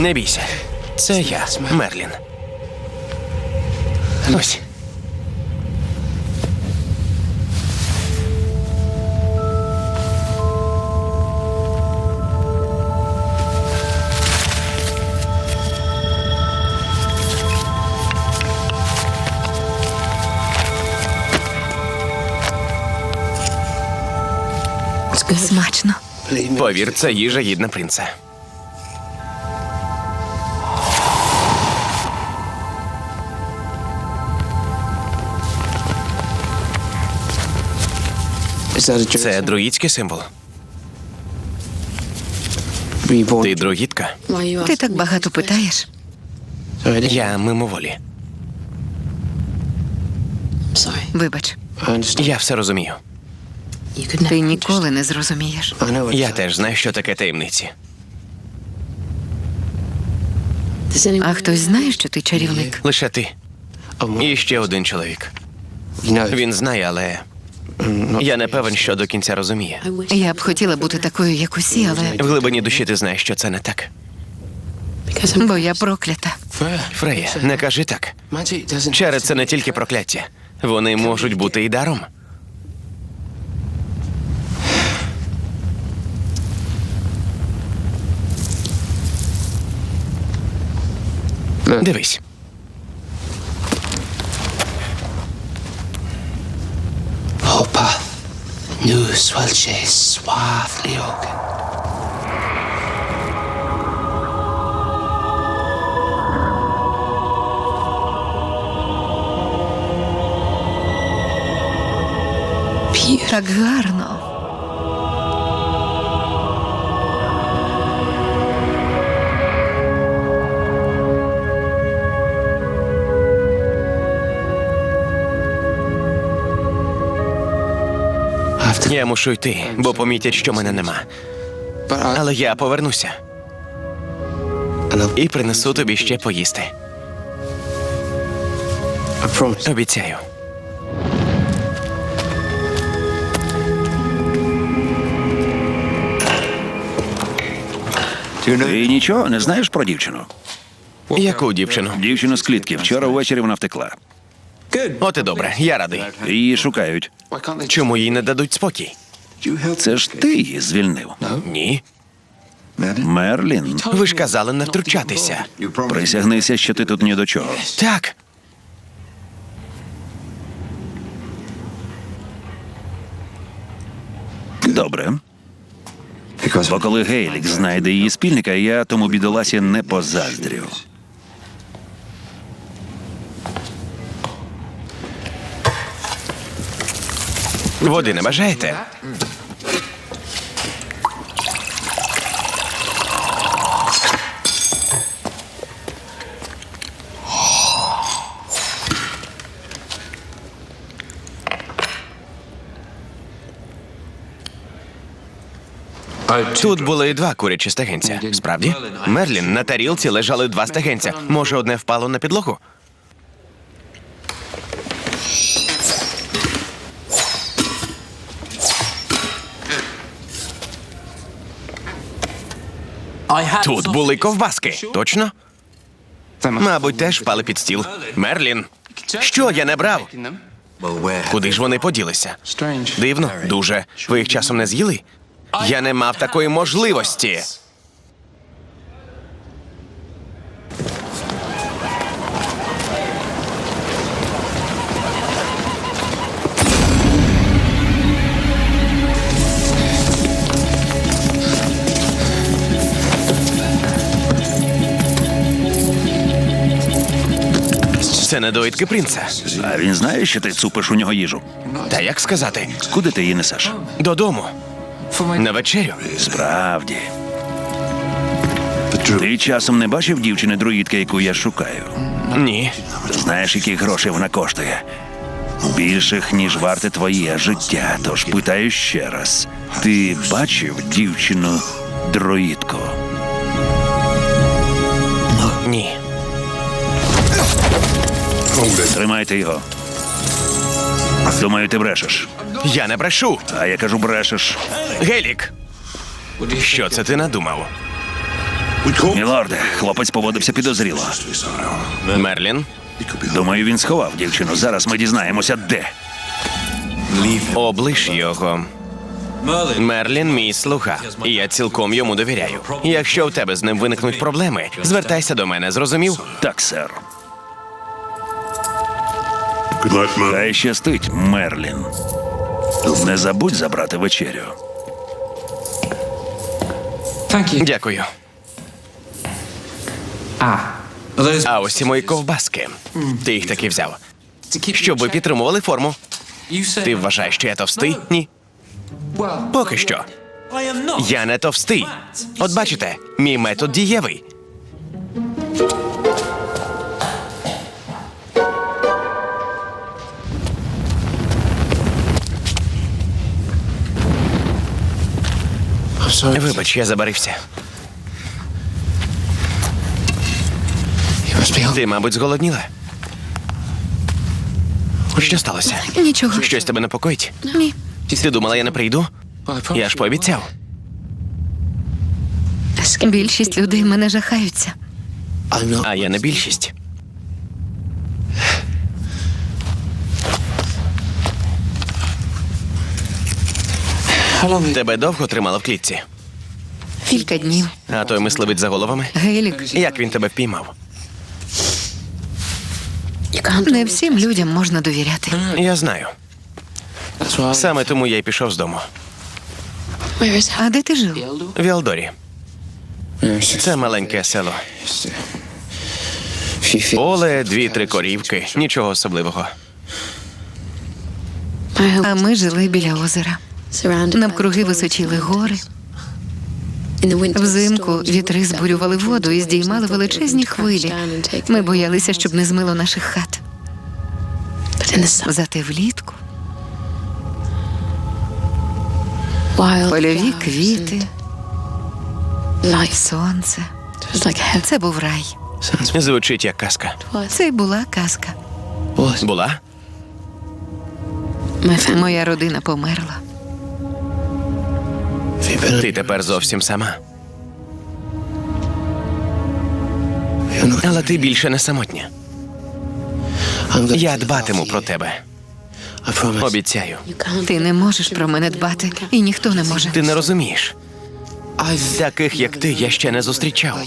Не бійся. Це я, Мерлін. Ось. Смачно. Повір, це їжа гідна принца. Це друїдський символ. Ти друїдка? Ти так багато питаєш. Я мимоволі. Вибач, Я все розумію. ти ніколи не зрозумієш. Я теж знаю, що таке таємниці. А хтось знає, що ти чарівник? Лише ти. І ще один чоловік. Він знає, але я не певен, що до кінця розуміє. Я б хотіла бути такою, як усі, але В глибині душі ти знаєш, що це не так. бо я проклята. Фрея, не кажи так. Чари це не тільки прокляття. Вони можуть бути і даром. Дивись. Nu swelche suavely open. Пір. Так гарно. Я мушу йти, бо помітять, що мене нема. Але я повернуся і принесу тобі ще поїсти. Обіцяю. Ти нічого не знаєш про дівчину? Яку дівчину? Дівчину з клітки. Вчора ввечері вона втекла. От і добре, я радий. Її шукають. Чому їй не дадуть спокій? Це ж ти її звільнив. Ні. Мерлін, Ви ж казали не втручатися. присягнися, що ти тут ні до чого. Так. Добре. Бо коли Гейлік знайде її спільника, я тому бідоласі не позаздрю. Води не бажаєте? Тут були два курячі стегенця. Справді? Мерлін, на тарілці лежали два стегенця. Може, одне впало на підлогу? Тут були ковбаски. Точно? Мабуть, теж впали під стіл. Мерлін. Що я не брав? Куди ж вони поділися? Дивно, дуже. Ви їх часом не з'їли? Я не мав такої можливості. Це недоїдки принца. А він знає, що ти цупиш у нього їжу. Та як сказати? Куди ти її несеш? Додому. На вечерю. Справді. Ти часом не бачив дівчини друїдки, яку я шукаю. Ні. Знаєш, які гроші вона коштує? Більших, ніж варте твоє життя. Тож питаю ще раз: ти бачив дівчину друїдку? Тримайте його. Думаю, ти брешеш. Я не брешу. А я кажу, брешеш. Гелік. Що це ти надумав? Мілорде, хлопець поводився підозріло. Мерлін, Думаю, він сховав дівчину. Зараз ми дізнаємося, де. облиш його. Мерлін мій слуга, і я цілком йому довіряю. Якщо у тебе з ним виникнуть проблеми, звертайся до мене, зрозумів? Так, сер. Хай щастить, Мерлін. Не забудь забрати вечерю. Дякую. А ось і мої ковбаски. Ти їх таки взяв. Щоб ви підтримували форму. Ти вважаєш, що я товстий? Ні. Поки що. Я не товстий. От бачите, мій метод дієвий. Вибач, я забарився. Ти, мабуть, зголодніла. Що сталося? Нічого. Щось тебе непокоїть? Ні. Ти думала, я не прийду? Я ж пообіцяв. Більшість людей мене жахаються. А я не більшість. Тебе довго тримала в клітці, Кілька днів. а той мисливець за головами. Гелік, Як він тебе впіймав? не всім людям можна довіряти. Я знаю. Саме тому я й пішов з дому. А де ти жив? В Ялдорі. Це маленьке село. Поле, дві-три корівки. Нічого особливого. А ми жили біля озера. Навкруги височили гори. Взимку вітри збурювали воду і здіймали величезні хвилі. Ми боялися, щоб не змило наших хат. Зате влітку польові квіти, сонце. Це був рай. Звучить як казка. Це й була казка. Була? Моя родина померла. Ти тепер зовсім сама. Але ти більше не самотня. Я дбатиму про тебе. Обіцяю. Ти не можеш про мене дбати, і ніхто не може. Ти не розумієш. Таких, як ти, я ще не зустрічав.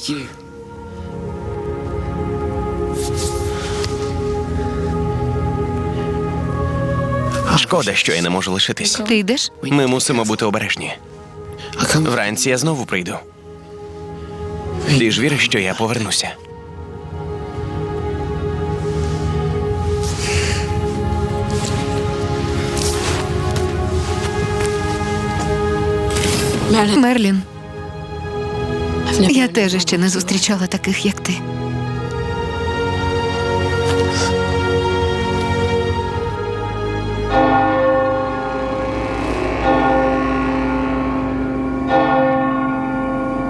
Шкода, що я не можу лишитись. Ти йдеш? Ми мусимо бути обережні. Вранці я знову прийду. Ти ж віриш, що я повернуся. Мерлін. Я теж ще не зустрічала таких, як ти.